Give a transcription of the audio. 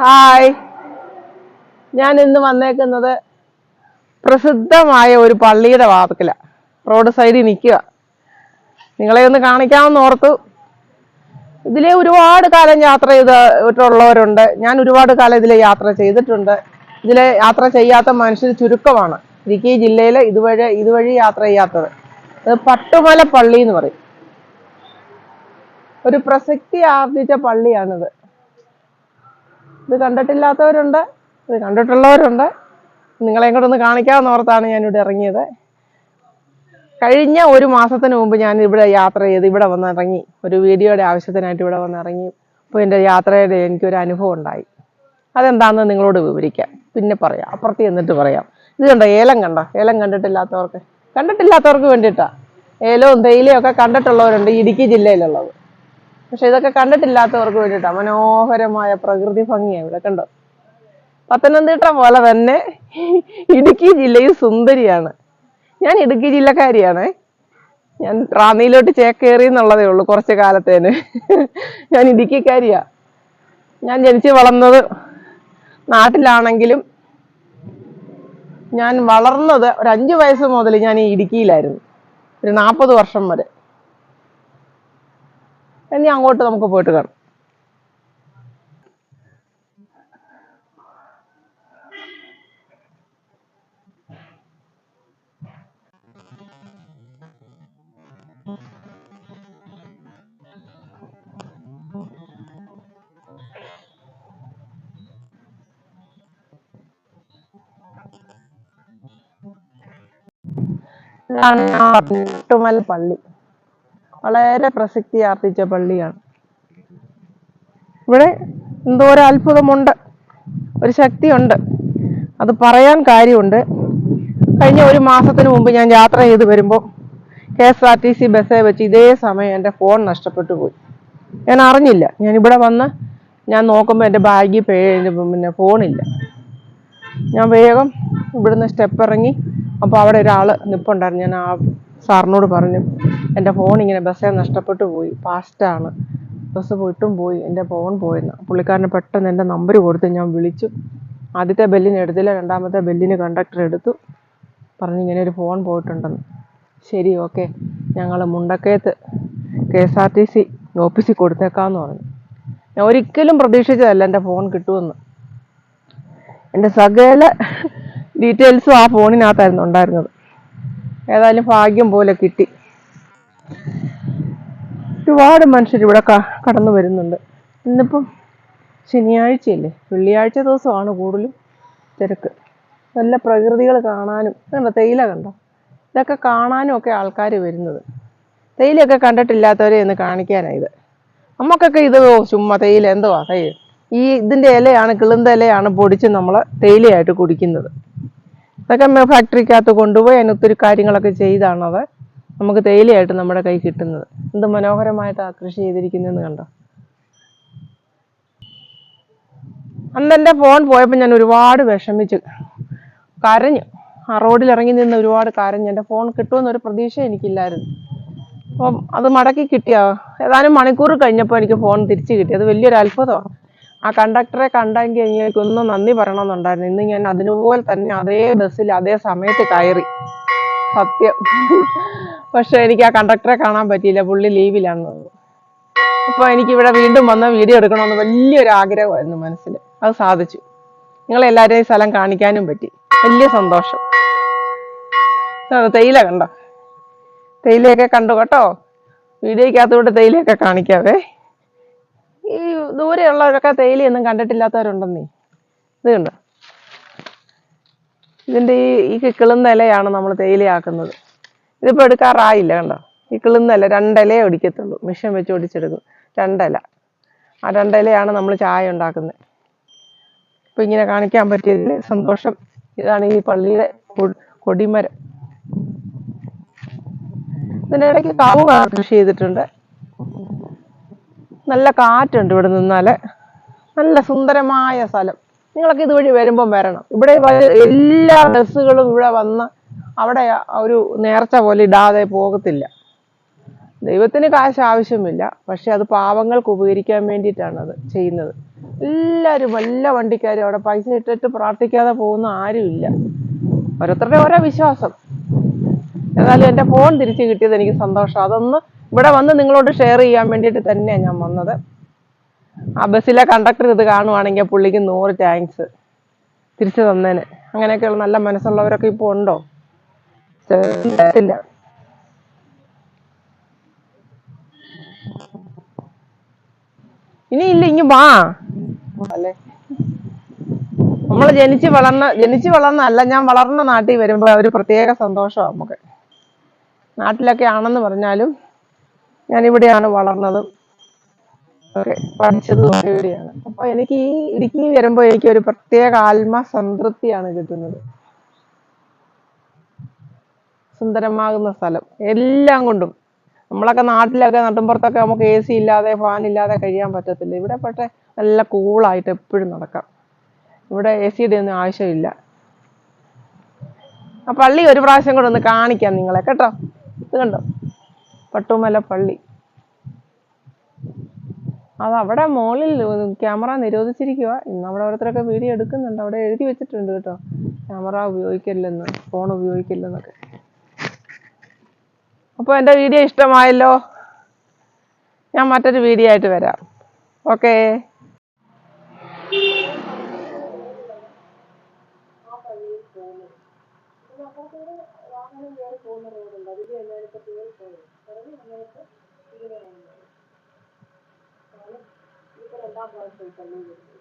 Hi. ഞാൻ ഇന്ന് വന്നേക്കുന്നത് പ്രസിദ്ധമായ ഒരു പള്ളിയുടെ വാതിക്കല. റോഡ് സൈഡിൽ നിൽക്കുക. നിങ്ങളെ ഒന്ന് കാണിക്കാമെന്ന് ഓർത്തു. ഇതിലെ ഒരുപാട് കാലം യാത്ര ചെയ്തിട്ടുള്ളവരുണ്ട്. ഞാൻ ഒരുപാട് കാലം ഇതിലെ യാത്ര ചെയ്തിട്ടുണ്ട്. ഇതിലെ യാത്ര ചെയ്യാത്ത മനുഷ്യർ ചുരുക്കമാണ്. ഇടുക്കി ജില്ലയിൽ ഇതുവഴി ഇതുവഴി യാത്ര ചെയ്യാത്തത് അത് പട്ടുമല പള്ളി എന്ന് പറയും. ഒരു പ്രസക്തി ആർജിച്ച പള്ളിയാണിത്. ഇത് കണ്ടിട്ടില്ലാത്തവരുണ്ട് ഇത് കണ്ടിട്ടുള്ളവരുണ്ട്. നിങ്ങളെ കൂടെ ഒന്ന് കാണിക്കാമെന്ന് ഓർത്താണ് ഞാനിവിടെ ഇറങ്ങിയത്. കഴിഞ്ഞ ഒരു മാസത്തിന് മുമ്പ് ഞാൻ ഇവിടെ യാത്ര ചെയ്ത് ഇവിടെ വന്ന് ഇറങ്ങി. ഒരു വീഡിയോയുടെ ആവശ്യത്തിനായിട്ട് ഇവിടെ വന്ന് ഇറങ്ങി. അപ്പോൾ എന്റെ യാത്രയുടെ എനിക്കൊരു അനുഭവം ഉണ്ടായി. അതെന്താണെന്ന് നിങ്ങളോട് വിവരിക്കാം. പിന്നെ പറയാം. അപ്പുറത്ത് എന്നിട്ട് പറയാം. ഇത് കണ്ടോ ഏലം കണ്ടോ? ഏലം കണ്ടിട്ടില്ലാത്തവർക്ക്. കണ്ടിട്ടില്ലാത്തവർക്ക് വേണ്ടിയിട്ടാണ് ഏലവും തേയിലയും ഒക്കെ കണ്ടിട്ടുള്ളവരുണ്ട് ഇടുക്കി ജില്ലയിലുള്ളത്. പക്ഷെ ഇതൊക്കെ കണ്ടിട്ടില്ലാത്തവർക്ക് വേണ്ടിയിട്ടാ. മനോഹരമായ പ്രകൃതി ഭംഗിയാ ഇവിടെ കണ്ടോ? പത്തനംതിട്ട പോലെ തന്നെ ഇടുക്കി ജില്ലയും സുന്ദരിയാണ്. ഞാൻ ഇടുക്കി ജില്ലക്കാരിയാണ്. ഞാൻ റാന്നിയിലോട്ട് ചേക്കേറി എന്നുള്ളതേ ഉള്ളൂ കുറച്ച് കാലത്തേന്. ഞാൻ ഇടുക്കിക്കാരിയാ. ഞാൻ ജനിച്ചു വളർന്നത് നാട്ടിലാണെങ്കിലും ഞാൻ വളർന്നത് ഒരു അഞ്ച് വയസ്സ് മുതൽ ഞാൻ ഈ ഇടുക്കിയിലായിരുന്നു. ഒരു നാൽപ്പത് വർഷം വരെ. ഇനി അങ്ങോട്ട് നമുക്ക് പോയിട്ട് കാണാം. പട്ടുമൽ പള്ളി. വളരെ പ്രസക്തി ആർജിച്ച പള്ളിയാണ്. ഇവിടെ എന്തോ ഒരു അത്ഭുതമുണ്ട്. ഒരു ശക്തിയുണ്ട്. അത് പറയാൻ കാര്യമുണ്ട്. കഴിഞ്ഞ ഒരു മാസത്തിന് മുമ്പ് ഞാൻ യാത്ര ചെയ്ത് വരുമ്പോൾ K S R T C ബസ്സേ വെച്ച് ഇതേ സമയം എന്റെ ഫോൺ നഷ്ടപ്പെട്ടു പോയി. ഞാൻ അറിഞ്ഞില്ല. ഞാൻ ഇവിടെ വന്ന് ഞാൻ നോക്കുമ്പോൾ എന്റെ ബാഗിൽ പേ പിന്നെ ഫോണില്ല. ഞാൻ വേഗം ഇവിടുന്ന് സ്റ്റെപ്പ് ഇറങ്ങി. അപ്പോൾ അവിടെ ഒരാൾ നിപ്പുണ്ടായിരുന്നു. ഞാൻ ആ സാറിനോട് പറഞ്ഞു എന്റെ ഫോൺ ഇങ്ങനെ ബസ്സിൽ നഷ്ടപ്പെട്ടു പോയി ഫാസ്റ്റാണ് ബസ് പോയിട്ടും പോയി എന്റെ ഫോൺ പോയെന്ന്. പുള്ളിക്കാരന് പെട്ടെന്ന് എന്റെ നമ്പർ കൊടുത്ത് ഞാൻ വിളിച്ചു. ആദ്യത്തെ ബെല്ലിന് എടുത്തില്ല രണ്ടാമത്തെ ബെല്ലിന് കണ്ടക്ടർ എടുത്തു. പറഞ്ഞു ഇങ്ങനെ ഒരു ഫോൺ പോയിട്ടുണ്ടെന്ന്. ശരി ഓക്കെ ഞങ്ങൾ മുണ്ടക്കയത്ത് K S R T C ഓഫീസിൽ കൊടുത്തേക്കാമെന്ന് പറഞ്ഞു. ഞാൻ ഒരിക്കലും പ്രതീക്ഷിച്ചതല്ല എന്റെ ഫോൺ കിട്ടുമെന്ന്. എന്റെ സകല ഡീറ്റെയിൽസും ആ ഫോണിനകത്തായിരുന്നു ഉണ്ടായിരുന്നത്. ഏതായാലും ഭാഗ്യം പോലെ കിട്ടി. ഒരുപാട് മനുഷ്യർ ഇവിടെ കടന്നു വരുന്നുണ്ട്. ഇന്നിപ്പം ശനിയാഴ്ചയല്ലേ? വെള്ളിയാഴ്ച ദിവസമാണ് കൂടുതലും തിരക്ക്. നല്ല പ്രകൃതികൾ കാണാനും കണ്ടോ തേയില കണ്ടോ? ഇതൊക്കെ കാണാനും ഒക്കെ ആൾക്കാർ വരുന്നത്. തേയിലയൊക്കെ കണ്ടിട്ടില്ലാത്തവരെ ഒന്ന് കാണിക്കാനാണ് ഇത്. നമുക്കൊക്കെ ഇത് ചുമ്മാ തേയില എന്തുവാ തേയില? ഈ ഇതിന്റെ ഇലയാണ് കിളുന്ത ഇലയാണ് പൊടിച്ച് നമ്മൾ തേയിലയായിട്ട് കുടിക്കുന്നത്. ഇതൊക്കെ മ- ഫാക്ടറിക്കകത്ത് കൊണ്ടുപോയി അതിനൊത്തിരി കാര്യങ്ങളൊക്കെ ചെയ്താണത് നമുക്ക് തേയിലയായിട്ട് നമ്മുടെ കൈ കിട്ടുന്നത്. എന്ത് മനോഹരമായിട്ടാണ് കൃഷി ചെയ്തിരിക്കുന്നതെന്ന് കണ്ടോ? അന്ന് എന്റെ ഫോൺ പോയപ്പോൾ ഞാൻ ഒരുപാട് വിഷമിച്ചു. കരഞ്ഞു. ആ റോഡിൽ ഇറങ്ങി നിന്ന് ഒരുപാട് കരഞ്ഞു. എന്റെ ഫോൺ കിട്ടുമെന്നൊരു പ്രതീക്ഷ എനിക്കില്ലായിരുന്നു. അപ്പം അത് മടക്കി കിട്ടിയാ? ഏതാനും മണിക്കൂർ കഴിഞ്ഞപ്പോൾ എനിക്ക് ഫോൺ തിരിച്ചു കിട്ടി. അത് വലിയൊരു അത്ഭുതമാണ്. ആ കണ്ടക്ടറെ കണ്ടെങ്കിൽ എനിക്കൊന്ന് നന്ദി പറയണമെന്നുണ്ടായിരുന്നു. ഇന്ന് ഞാൻ അതിനുപോലെ തന്നെ അതേ ബസ്സിൽ അതേ സമയത്ത് കയറി. സത്യം. പക്ഷെ എനിക്ക് ആ കണ്ടക്ടറെ കാണാൻ പറ്റിയില്ല. പുള്ളി ലീവിലാണ് അപ്പൊ എനിക്ക് ഇവിടെ വീണ്ടും വന്ന് വീഡിയോ എടുക്കണമെന്ന് വലിയൊരു ആഗ്രഹമായിരുന്നു മനസ്സിൽ അത് സാധിച്ചു. നിങ്ങളെല്ലാവരെയും ഈ സ്ഥലം കാണിക്കാനും പറ്റി. വലിയ സന്തോഷം. തേയില കണ്ടോ? തേയിലയൊക്കെ കണ്ടു കേട്ടോ? വീഡിയോയ്ക്കകത്തൂടെ തേയിലയൊക്കെ കാണിക്കാവേ. ദൂരെയുള്ളവരൊക്കെ തേയിലയൊന്നും കണ്ടിട്ടില്ലാത്തവരുണ്ടെന്നേ. ഇത് കണ്ടോ ഇതിന്റെ ഈ ഈ കിളുന്ന ഇലയാണ് നമ്മൾ തേയിലയാക്കുന്നത്. ഇതിപ്പോൾ എടുക്കാറായില്ല കണ്ടോ? ഈ കിളുന്ന ഇല രണ്ടിലേ ഒടിക്കത്തുള്ളൂ. മിഷൻ വെച്ച് ഒടിച്ചെടുക്കും. രണ്ടില. ആ രണ്ടിലയാണ് നമ്മൾ ചായ ഉണ്ടാക്കുന്നത്. ഇപ്പം ഇങ്ങനെ കാണിക്കാൻ പറ്റിയതിൽ സന്തോഷം. ഇതാണ് ഈ പള്ളിയുടെ കൊടിമരം. ഇതിന്റെ ഇടയ്ക്ക് കാവ് കൃഷി ചെയ്തിട്ടുണ്ട്. നല്ല കാറ്റുണ്ട് ഇവിടെ നിന്നാൽ നല്ല സുന്ദരമായ സ്ഥലം. നിങ്ങളൊക്കെ ഇതുവഴി വരുമ്പം വരണം. ഇവിടെ എല്ലാ ബസ്സുകളും ഇവിടെ വന്ന് അവിടെ ഒരു നേർച്ച പോലെ ഇടാതെ പോകത്തില്ല. ദൈവത്തിന് കാശ് ആവശ്യമില്ല. പക്ഷെ അത് പാവങ്ങൾക്ക് ഉപകരിക്കാൻ വേണ്ടിയിട്ടാണ് അത് ചെയ്യുന്നത്. എല്ലാവരും എല്ലാ വണ്ടിക്കാരും അവിടെ പൈസ ഇട്ടിട്ട് പ്രാർത്ഥിക്കാതെ പോകുന്ന ആരുമില്ല. ഓരോരുത്തരുടെ ഓരോ വിശ്വാസം. എന്നാലും എന്റെ ഫോൺ തിരിച്ചു കിട്ടിയത് എനിക്ക് സന്തോഷം. അതൊന്ന് ഇവിടെ വന്ന് നിങ്ങളോട് ഷെയർ ചെയ്യാൻ വേണ്ടിയിട്ട് തന്നെയാണ് ഞാൻ വന്നത്. ആ ബസ്സിലെ കണ്ടക്ടർ ഇത് കാണുവാണെങ്കിൽ പുള്ളിക്ക് നൂറ് താങ്ക്സ് തിരിച്ചു തന്നേന്. അങ്ങനെയൊക്കെയുള്ള നല്ല മനസ്സുള്ളവരൊക്കെ ഇപ്പോൾ ഉണ്ടോ? ഇല്ല. ഇനി ഇല്ല ഇനി വാ. അല്ലേ? നമ്മൾ ജനിച്ച് വളർന്ന ജനിച്ച് വളർന്നല്ല ഞാൻ വളർന്ന നാട്ടിൽ വരുമ്പോൾ ഒരു പ്രത്യേക സന്തോഷമാണ് നമുക്ക്. നാട്ടിലൊക്കെ ആണെന്ന് പറഞ്ഞാലും ഞാൻ ഇവിടെയാണ് വളർന്നത്. ഒക്കെ പഠിച്ചതും ഇവിടെയാണ്. അപ്പൊ എനിക്ക് ഈ ഇടുക്കി വരുമ്പോൾ എനിക്ക് ഒരു പ്രത്യേക ആത്മ സംതൃപ്തിയാണ് കിട്ടുന്നത്. സുന്ദരമാകുന്ന സ്ഥലം. എല്ലാം കൊണ്ടും. നമ്മളൊക്കെ നാട്ടിലൊക്കെ നട്ടുമ്പുറത്തൊക്കെ നമുക്ക് എ സി ഇല്ലാതെ ഫാൻ ഇല്ലാതെ കഴിയാൻ പറ്റത്തില്ല. ഇവിടെ പക്ഷേ നല്ല കൂളായിട്ട് എപ്പോഴും നടക്കാം. ഇവിടെ എ സിയുടെ ഒന്നും ആവശ്യമില്ല. ആ പള്ളി ഒരു പ്രാവശ്യം കൂടെ ഒന്ന് കാണിക്കാം നിങ്ങളെ കേട്ടോ? ഇത് കണ്ടോ? പട്ടുമല പള്ളി. അത് അവിടെ മോളിൽ ക്യാമറ നിരോധിച്ചിരിക്കുക ഇന്ന് അവിടെ ഓരോരുത്തരൊക്കെ വീഡിയോ എടുക്കുന്നുണ്ട്. അവിടെ എഴുതി വെച്ചിട്ടുണ്ട് കേട്ടോ. ക്യാമറ ഉപയോഗിക്കില്ലെന്ന് ഫോൺ ഉപയോഗിക്കില്ലെന്നൊക്കെ. അപ്പോൾ എന്റെ വീഡിയോ ഇഷ്ടമായല്ലോ? ഞാൻ മറ്റൊരു വീഡിയോ ആയിട്ട് വരാം. ഓക്കേ. രണ്ടാം പ്രാവശ്യം പള്ളിയിൽ വരുന്നത്